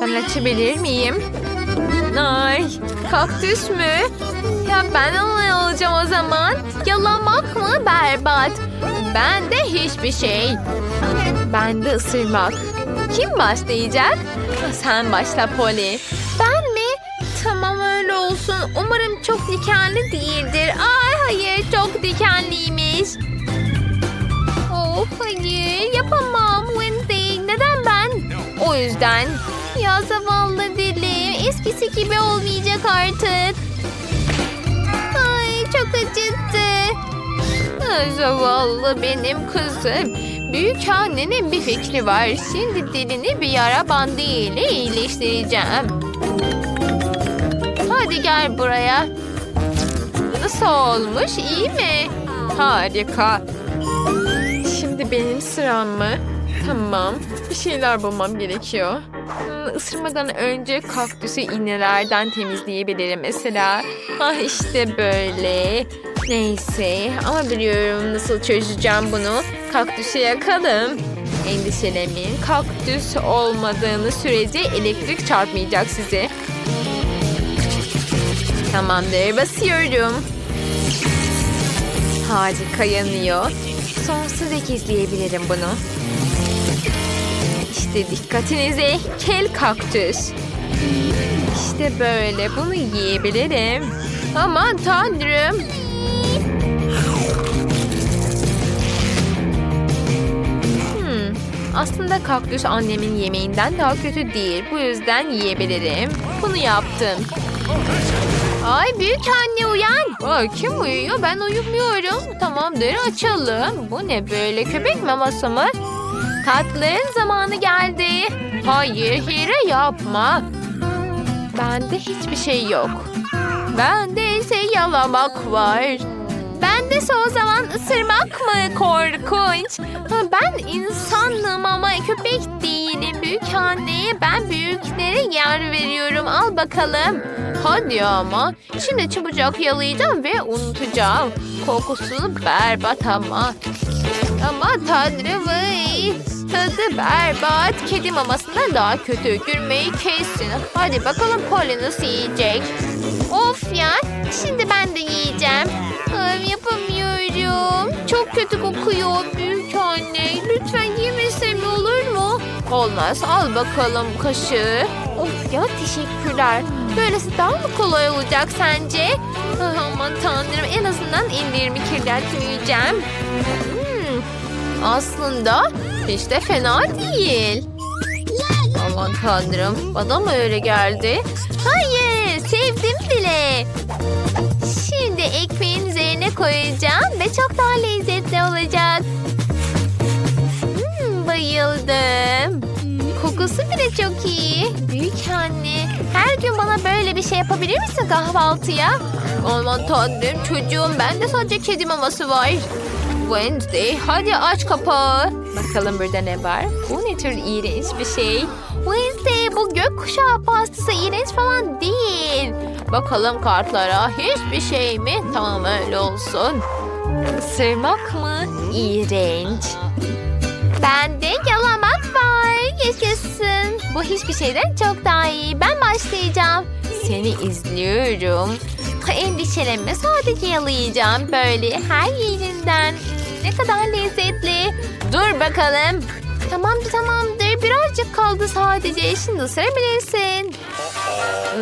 Ben açabilir miyim? Ay, kaktüs mü? Ya ben onu alacağım o zaman. Yalamak mı berbat? Ben de hiçbir şey. Ben de ısırmak. Kim başlayacak? Sen başla Polly. Ben mi? Tamam öyle olsun. Umarım çok dikenli değildir. Ay hayır çok dikenliymiş. Oh hayır yapamam Wednesday. Neden ben? O yüzden. Ya zavallı dilim. Eskisi gibi olmayacak artık. Ay çok acıttı. Ay, Zavallı benim kızım. Büyük annenin bir fikri var. Şimdi dilini bir yara bandı ile iyileştireceğim. Hadi gel buraya. Nasıl olmuş? İyi mi? Harika. Şimdi benim sıram mı? Tamam. Bir şeyler bulmam gerekiyor. Hmm, Isırmadan önce kaktüsü iğnelerden temizleyebilirim mesela. Ah işte böyle. Neyse ama biliyorum nasıl çözeceğim bunu. Kaktüsü yakalım. Endişelemeyin. Kaktüs olmadığını sürece elektrik çarpmayacak sizi. Tamamdır basıyorum. Harika yanıyor. Sonsuza gizleyebilirim bunu. İşte dikkatinize kel kaktüs. İşte böyle bunu yiyebilirim. Aman tanrım. Hmm, aslında kaktüs annemin yemeğinden daha kötü değil. Bu yüzden yiyebilirim. Bunu yaptım. Ay büyük anne uyan. Ay, kim uyuyor? Ben uyumuyorum. Tamamdır açalım. Bu ne böyle köpek maması mı? Tatlının zamanı geldi. Hayır hile yapma. Bende hiçbir şey yok. Bende ise yalamak var. Bende o zaman ısırmak mı korkunç? Ben insanım ama köpek değilim. Büyük anneye ben büyüklere yer veriyorum. Al bakalım. Hadi ama. Şimdi çabucak yalayacağım ve unutacağım. Kokusu berbat ama. Ama tanrım vay. Tadı berbat. Kedi mamasından daha kötü. Gülmeyi kessin. Hadi bakalım Polly nasıl yiyecek. Of ya. Şimdi ben de yiyeceğim. Ay, yapamıyorum. Çok kötü kokuyor büyük anne. Lütfen yemesem olur mu? Olmaz. Al bakalım kaşığı. Of ya teşekkürler. Böylesi daha mı kolay olacak sence? Ah, Aman tanrım en azından ellerimi kirletmeyeceğim. Hmm, aslında hiç de fena değil. Aman tanrım bana mı öyle geldi? Hayır sevdim bile. Şimdi ekmeğin üzerine koyacağım ve çok daha lezzetli olacak. Hmm, bayıldım. Kokusu bile çok iyi. Büyük anne, her gün bana böyle bir şey yapabilir misin kahvaltıya? Aman tanrım çocuğum, bende sadece kedi maması var. Wednesday, hadi aç kapağı. Bakalım burada ne var? Bu ne tür iğrenç bir şey. Wednesday, bu gökkuşağı pastası iğrenç falan değil. Bakalım kartlara hiçbir şey mi? Tamam öyle olsun. Isırmak mı? İğrenç. Bende yalamak var. Yaşasın. Bu hiçbir şeyden çok daha iyi. Ben başlayacağım. Seni izliyorum. Endişelenme sadece yalayacağım. Böyle her yerinden. Ne kadar lezzetli. Dur bakalım. Tamamdır tamamdır. Birazcık kaldı sadece. Şimdi ısırabilirsin.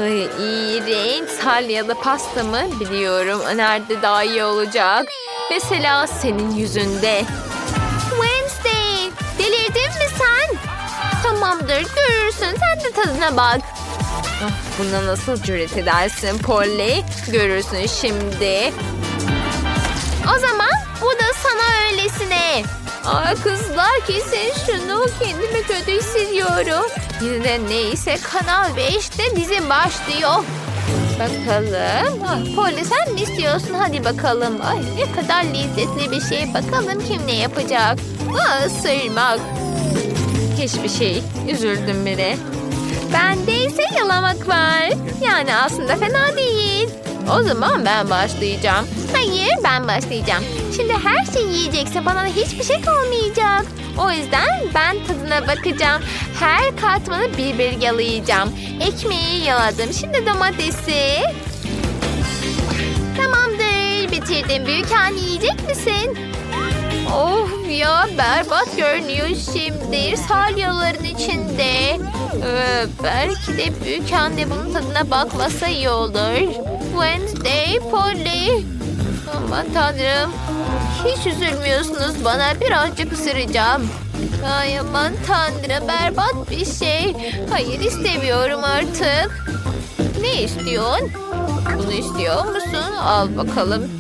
Ay, iğrenç. Salyalı pasta mı? Biliyorum. Nerede daha iyi olacak? Mesela senin yüzünde. Wednesday, delirdin mi sen? Tamamdır, görürsün. Sen de tadına bak. Ah, buna nasıl cüret edersin Polly? Görürsün şimdi. O zaman Aa, kızlar kesin şunu kendimi kötü hissediyorum. Yine neyse Kanal 5'te dizim başlıyor. Bakalım. Ah, Polly sen mi istiyorsun? Hadi bakalım. Ay ne kadar lezzetli bir şey. Bakalım kim ne yapacak. Aa, ısırmak. Hiçbir şey. Üzüldüm bile. Bende ise yalamak var. Yani aslında fena değil. O zaman ben başlayacağım. Hayır ben başlayacağım. Şimdi her şeyi yiyecekse bana hiçbir şey kalmayacak. O yüzden ben tadına bakacağım. Her katmanı bir bir yalayacağım. Ekmeği yaladım. Şimdi domatesi. Tamamdır. Bitirdim. Büyük anne yiyecek misin? Of ya berbat görünüyor şimdi. Salyaların içinde. Ee, belki de büyük anne bunun tadına bakmasa iyi olur. Wednesday, Polly. Aman tanrım. Hiç üzülmüyorsunuz bana. Birazcık ısıracağım. Ay aman tanrım berbat bir şey. Hayır istemiyorum artık. Ne istiyorsun? Bunu istiyor musun? Al bakalım.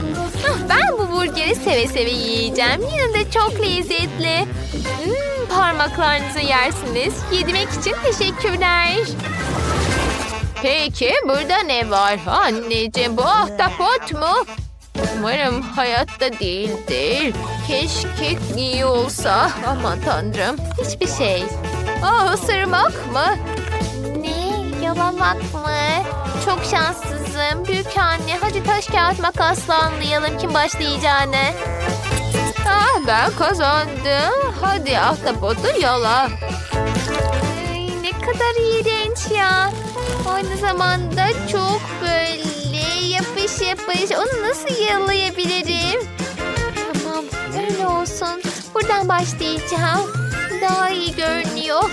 Ben bu burgeri seve seve yiyeceğim. Yine de çok lezzetli. Hmm, parmaklarınızı yersiniz. Yedirmek için teşekkürler. Peki burada ne var? Anneciğim bu ahtapot mu? Umarım hayatta değildir. Keşke iyi olsa. Aman tanrım. Hiçbir şey. Aa ısırmak mı? Ne? Yalamak mı? Çok şanssızım. Büyük anne hadi taş kağıt makasla anlayalım kim başlayacağını. Ah ben kazandım. Hadi ahtapotu yala. Ay, ne kadar iğrenç ya. Aynı zamanda çok böyle yapış yapış. Onu nasıl yalayabilirim? Tamam öyle olsun. Buradan başlayacağım. Daha iyi görünüyor.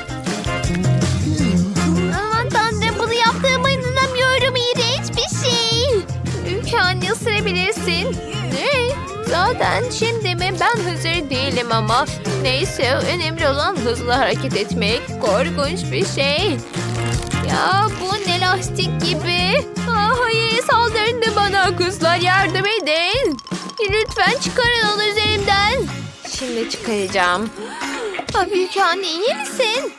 Aman tanrım bunu yaptığıma inanamıyorum. İğrenç bir şey. Büyük anne ısırabilirsin. Ne? Zaten şimdi mi? Ben hazır değilim ama. Neyse önemli olan hızlı hareket etmek. Korkunç bir şey. Ya bu ne lastik gibi. Aa, hayır saldırın da bana kızlar yardım edin. Lütfen çıkarın onu üzerimden. Şimdi çıkaracağım. Aa, büyük anne iyi misin?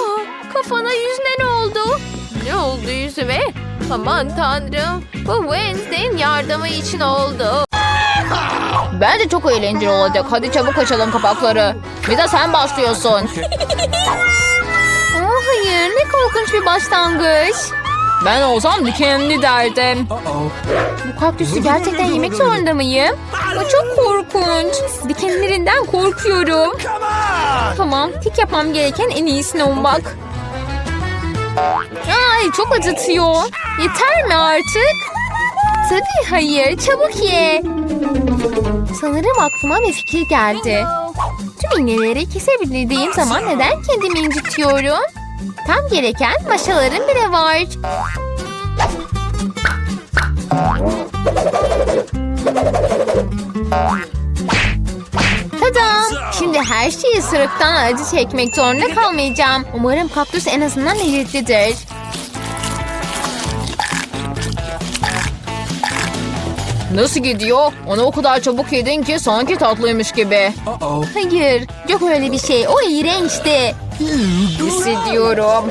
Aa, kafana yüzüne ne oldu? Ne oldu yüzüme? Aman tanrım. Bu Wednesday'in yardımı için oldu. Bence çok eğlenceli olacak. Hadi çabuk açalım kapakları. Bir de sen başlıyorsun. Hayır ne korkunç bir başlangıç. Ben olsam dikenli derdim. Bu kaktüsü gerçekten yemek zorunda mıyım? Bu çok korkunç. Dikenlerinden korkuyorum. Tamam, tek yapmam gereken en iyisini ummak. Ay çok acıtıyor. Yeter mi artık? Tabii hayır çabuk ye. Sanırım aklıma bir fikir geldi. Tüm iğneleri kesebildiğim zaman neden kendimi incitiyorum? Tam gereken maşaların bile var. Tada! Şimdi her şeyi ısırıktan acı çekmek zorunda kalmayacağım. Umarım kaktüs en azından lezzetlidir. Nasıl gidiyor? Onu o kadar çabuk yedin ki sanki tatlıymış gibi. Hayır, yok öyle bir şey. O iğrençti. Hissediyorum.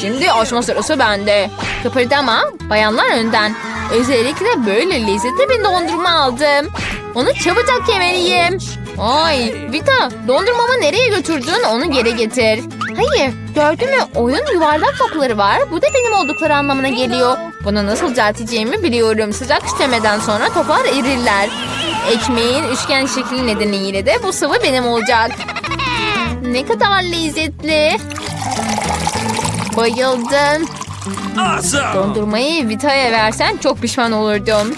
Şimdi açma sırası bende. Kıpırdama, bayanlar önden. Özellikle böyle lezzetli bir dondurma aldım. Onu çabucak yemeliyim. Ay, Vita, dondurmamı nereye götürdün? Onu geri getir. Hayır, gördün mü? Oyun yuvarlak topları var. Bu da benim oldukları anlamına geliyor. Bunu nasıl düzelteceğimi biliyorum. Sıcak işlemeden sonra toplar erirler. Ekmeğin üçgen şekli nedeniyle de bu sıvı benim olacak. Ne kadar lezzetli. Bayıldım. Awesome! Dondurmayı Vita'ya versen çok pişman olurdum.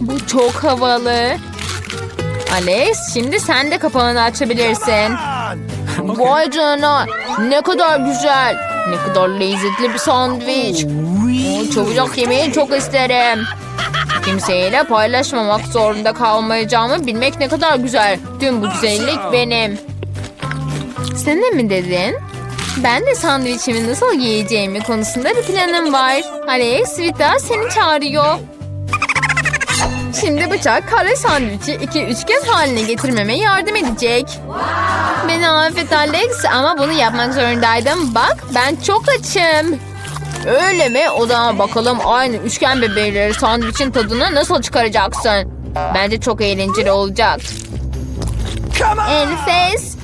Bu çok havalı. Alex şimdi sen de kapağını açabilirsin. Vay canına ne kadar güzel. Ne kadar lezzetli bir sandviç. Oo, Çabucak yemeyi çok isterim. Kimseyle paylaşmamak zorunda kalmayacağımı bilmek ne kadar güzel. Tüm bu güzellik benim. Sen de mi dedin? Ben de sandviçimi nasıl yiyeceğimi konusunda bir planım var. Alex, Vita seni çağırıyor. Şimdi bıçak kare sandviçi iki üçgen haline getirmeme yardım edecek. Beni affet Alex ama bunu yapmak zorundaydım. Bak ben çok açım. Öyle mi? O zaman bakalım aynı üçgen bebeğleri sandviçin tadını nasıl çıkaracaksın? Bence çok eğlenceli olacak. Enfes.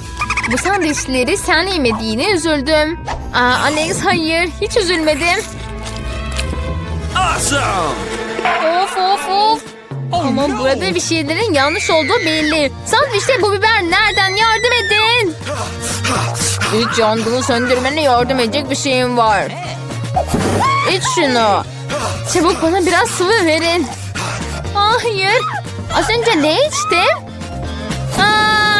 Bu sandviçleri sen yemediğine üzüldüm. Aa, Alex hayır hiç üzülmedim. Awesome! Of of of. Ama burada bir şeylerin yanlış olduğu belli. Sandviçte bu biber nereden yardım edin. Hiç yangını söndürmene yardım edecek bir şeyim var. İç şunu. Çabuk bana biraz sıvı verin. Hayır. Az önce ne içtim? Aa!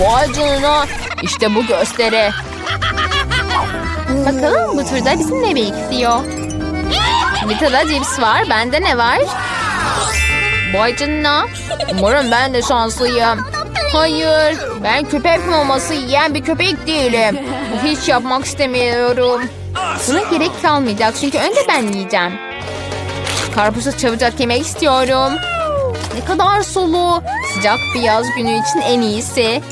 Vay canına. İşte bu gösteri. Bakalım bu turda bizi ne bekliyor? Vita'da cips var. Bende ne var? Vay canına. Umarım ben de şanslıyım. Hayır. Ben köpek maması yiyen bir köpek değilim. Hiç yapmak istemiyorum. Buna gerek kalmayacak çünkü önce ben yiyeceğim. Karpuzu çabucak yemek istiyorum. Ne kadar sulu. Sıcak bir yaz günü için en iyisi.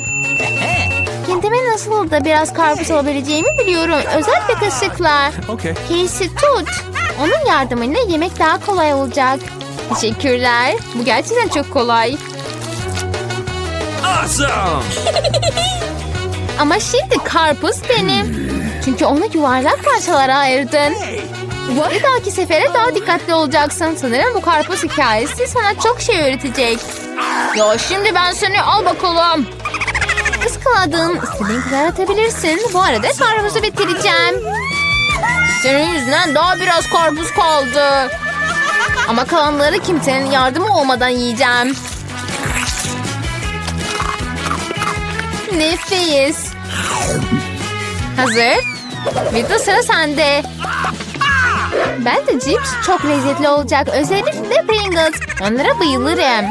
Kendime nasıl da biraz karpuz alabileceğimi biliyorum. Özellikle kaşıkla. Okay. Casey tut. Onun yardımıyla yemek daha kolay olacak. Teşekkürler. Bu gerçekten çok kolay. Awesome! Ama şimdi karpuz benim. Çünkü onu yuvarlak parçalara ayırdın. Bir dahaki sefere daha dikkatli olacaksın. Sanırım bu karpuz hikayesi sana çok şey öğretecek. Ya şimdi ben seni al bakalım. Iskaladın. İstediğin kadar atabilirsin. Bu arada karpuzu bitireceğim. Senin yüzünden daha biraz karpuz kaldı. Ama kalanları kimsenin yardımı olmadan yiyeceğim. Nefis. Hazır. Vita sıra sende. Ben de cips çok lezzetli olacak. Özellikle Pringles. Onlara bayılırım.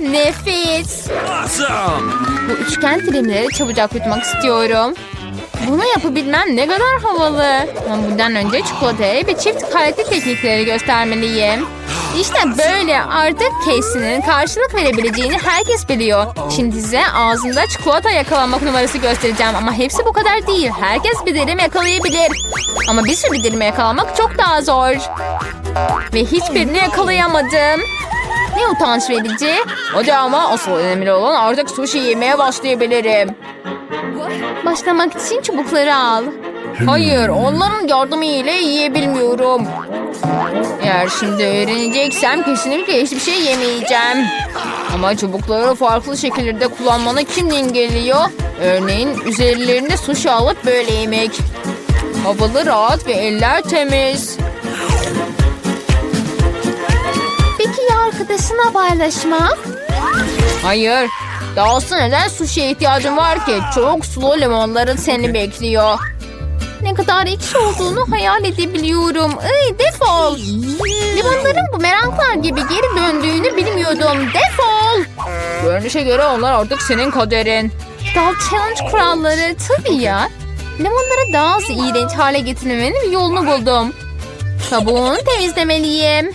Nefis. Awesome! Bu üçgen dilimleri çabucak yutmak istiyorum. Bunu yapabilmem ne kadar havalı. Ama bundan önce çikolataya bir çift kalite teknikleri göstermeliyim. İşte böyle artık Casey'nin karşılık verebileceğini herkes biliyor. Şimdi size ağzında çikolata yakalamak numarası göstereceğim. Ama hepsi bu kadar değil. Herkes bir dilim yakalayabilir. Ama bir sürü dilimi yakalamak çok daha zor. Ve hiçbirini yakalayamadım. Ne utanç verici. Hadi ama asıl önemli olan artık sushi yemeye başlayabilirim. Başlamak için çubukları al. Hayır, onların yardımı ile yiyebilmiyorum. Eğer şimdi öğreneceksem kesinlikle hiçbir şey yemeyeceğim. Ama çubukları farklı şekillerde kullanmanı kim engelliyor? Örneğin üzerlerinde sushi alıp böyle yemek. Havalı rahat ve eller temiz. Peki ya arkadaşına paylaşmak? Hayır. Dahası neden sushi'ye ihtiyacım var ki? Çok sulu limonların seni bekliyor. Ne kadar ekşi olduğunu hayal edebiliyorum. Ay defol. Limonların bu meraklar gibi geri döndüğünü bilmiyordum. Defol. Görünüşe göre onlar artık senin kaderin. aptal challenge kuralları tabii ya. Limonları daha az iğrenç hale getirmenin bir yolunu buldum. Kabuğunu temizlemeliyim.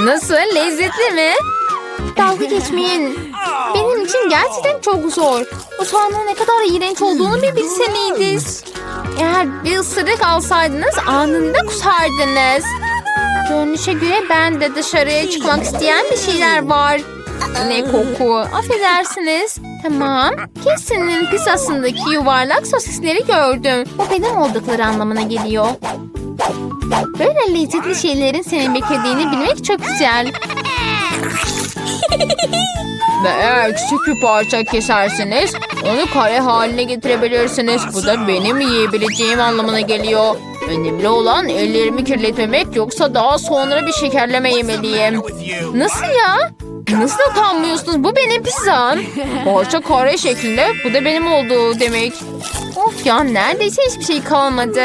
Nasıl? Lezzetli mi? Dalga geçmeyin. Benim için gerçekten çok zor. Bu soğanın ne kadar iğrenç olduğunu bir bilseniydiniz. Eğer bir ısırık alsaydınız anında kusardınız. Görünüşe göre ben de dışarıya çıkmak isteyen bir şeyler var. Ne koku. Affedersiniz. Tamam. Kesin'in pizzasındaki yuvarlak sosisleri gördüm. Bu benim oldukları anlamına geliyor. Böyle lezzetli şeylerin seni beklediğini bilmek çok güzel. Ve eğer küçük bir parça keserseniz onu kare haline getirebilirsiniz. Bu da benim yiyebileceğim anlamına geliyor. Önemli olan ellerimi kirletmemek yoksa daha sonra bir şekerleme yemeliyim. Nasıl ya? Nasıl utanmıyorsunuz? Bu benim pizzam. Parça kare şeklinde. Bu da benim olduğu demek. Of ya neredeyse hiçbir şey kalmadı.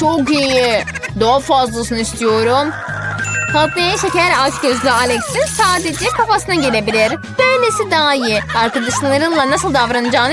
Çok iyi. Daha fazlasını istiyorum. Patlayan şeker aç gözlü Alex'in sadece kafasına gelebilir. Böylesi daha iyi. Arkadaşlarınla nasıl davranacağını